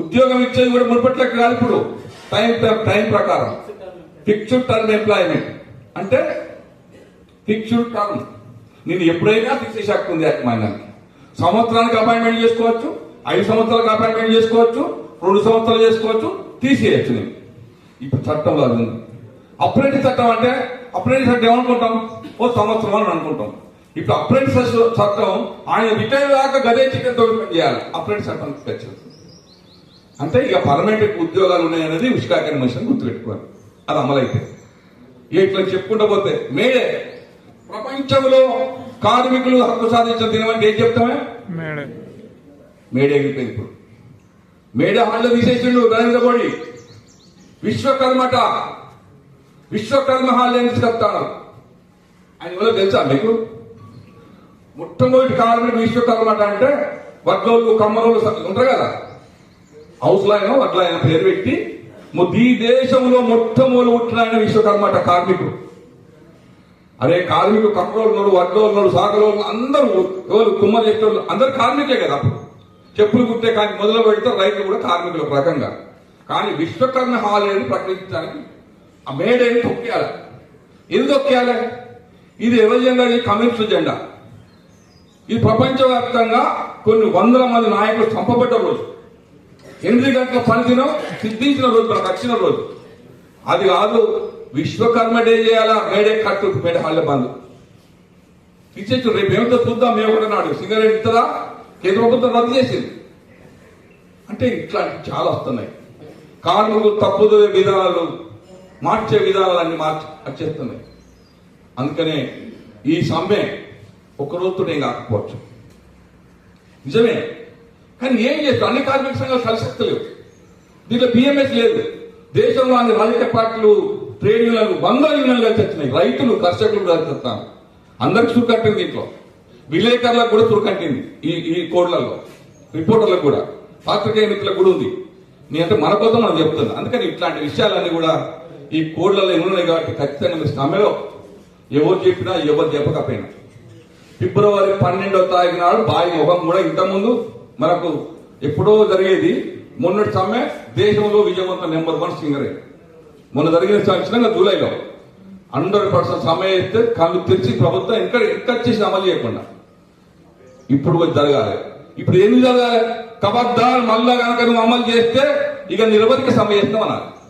ఉద్యోగం ఇచ్చేది కూడా మునుపట్లకి కాదు ఇప్పుడు. టైం టైం ప్రకారం. ఫిక్స్డ్ టర్మ్ ఎంప్లాయ్మెంట్ అంటే ఫిక్స్డ్ టర్మ్ నేను ఎప్పుడైనా తీసే శక్తి ఉంది యాజమాన్యానికి. సంవత్సరానికి అపాయింట్మెంట్ చేసుకోవచ్చు ఐదు సంవత్సరాలకు అపాయింట్మెంట్ చేసుకోవచ్చు రెండు సంవత్సరాలు చేసుకోవచ్చు తీసేయచ్చు నేను. ఇప్పుడు చట్టం అది అప్రెంటిస్ చట్టం అంటే అప్రెంటిస్ అంటే ఏమనుకుంటాం? ఓ సంవత్సరం అని అనుకుంటాం. ఇప్పుడు అప్రెంటిస్ చట్టం ఆయన రిటైర్ దాకా గదే చికెన్ తోటి చేయాలి అప్రెంటిస్ చట్టం తెచ్చింది అంటే ఇక పర్మనెంట్ ఉద్యోగాలు ఉన్నాయనేది ఉష్కా కమిషన్ గుర్తుపెట్టుకోవాలి. అది అమలైతే. ఇట్లా చెప్పుకుంటూ పోతే మేడే ప్రపంచంలో కార్మికులు హక్కు సాధించిన దినం అంటే ఏం చెప్తామే? మేడే. మేడే అయిపోయింది ఇప్పుడు. మేడే హాల్లో తీసేసిండు నరేంద్ర మోడీ. విశ్వకర్మట విశ్వకర్మ హాల్ ఏం తీసుకొస్తాను ఆయన ఎవరో తెలుసా మీకు? మొట్టమొదటి కార్మికుడు విశ్వకర్మట అంటే వడ్లోళ్ళు కమ్మరోళ్ళు ఉంటారు కదా? హౌస్ లైన్ అట్లా ఆయన పేరు పెట్టి ఈ దేశంలో మొట్టమొదటి పుట్టిన ఆయన విశ్వకర్మట కార్మికుడు. అరే కార్మికుడు కమ్మరోళ్ళు వడ్లోళ్ళు సాగరోళ్ళు అందరూ ఎవరు కుమ్మరి చేసేవాళ్ళు అందరు కార్మికులే కదా అప్పుడు. చెప్పులు కుట్టే కానీ మొదలు పెడితే రైతులు కూడా కార్మికులు రకంగా. కానీ విశ్వకర్మ హాలేని ప్రకటించడానికి ఆ మేడేని తొక్కేయాలి? ఎందుకు తొక్కేయాలి? ఇది ఎవరి జెండా? ఇది కమ్యూనిస్ట్ జెండా. ఇది ప్రపంచవ్యాప్తంగా కొన్ని వందల మంది నాయకులు చంపబడ్డ రోజు. ఎనిమిది గంటల పనిదినం సిద్ధించిన రోజు మనకు వచ్చిన రోజు. అది కాదు విశ్వకర్మ డే చేయాలా? మేడే కట్టు మేడే హాల్లో బంధు ఇచ్చేచ్చు రేపు ఏమిటో చూద్దాం మేము కూడా నాడు. సింగరేట్ ఇస్తారా కేంద్ర ప్రభుత్వం రద్దు చేసింది. అంటే ఇట్లాంటి చాలా వస్తున్నాయి. కార్మికులు తప్పుదో విధానాలు మార్చే విధానాలన్నీ మార్చి వచ్చేస్తున్నాయి అందుకనే ఈ సమ్మె ఒక రోజుతో నేను కాకపోవచ్చు. నిజమే? కానీ ఏం చేస్తారు అన్ని కార్మిక సంఘాలు కలిసెత్తలేవు దీంట్లో బిఎంఎస్ లేదు. దేశంలో అన్ని రాజకీయ పార్టీలు ట్రేడ్ యూనియన్లు వందల యూనియన్లు కలిసి వచ్చినాయి. రైతులు కర్షకులు కలిసి వస్తాను అందరికి చురుకట్టింది దీంట్లో. విలేకరులకు కూడా చురుకట్టింది ఈ ఈ కోడ్లలో రిపోర్టర్లకు కూడా. పాత్రికేయ మిత్రులకు కూడా ఉంది. నేనంటే మన కోసం మనం చెప్తున్నా. అందుకని ఇట్లాంటి విషయాలన్నీ కూడా ఈ కోడ్లలో ఉన్నాయి కాబట్టి ఖచ్చితంగా మీరు సమ్మెలో ఎవరు చెప్పినా ఎవరు చెప్పకపోయినా. ఫిబ్రవరి పన్నెండో తారీఖు నాడు బాయి ముఖం కూడా ఇంతకుముందు మనకు ఎప్పుడో జరిగేది మొన్నటి సమ్మె దేశంలో విజయవంతం నెంబర్ వన్ సింగరే. మొన్న జరిగిన సంక్షణంగా జూలైలో. హండ్రెడ్ పర్సెంట్ సమ్మె అయితే కళ్ళు తెరిచి ప్రభుత్వం ఇంకా ఎక్కడ చేసి అమలు చేయకుండా. ఇప్పుడు కొంచెం జరగాలి. ఇప్పుడు ఏం జరగాలి? కబద్దాలు మళ్ళా కనుక నువ్వు అమలు చేస్తే ఇక నిరవధిక సమ్మె చేస్తాం అన్నారు.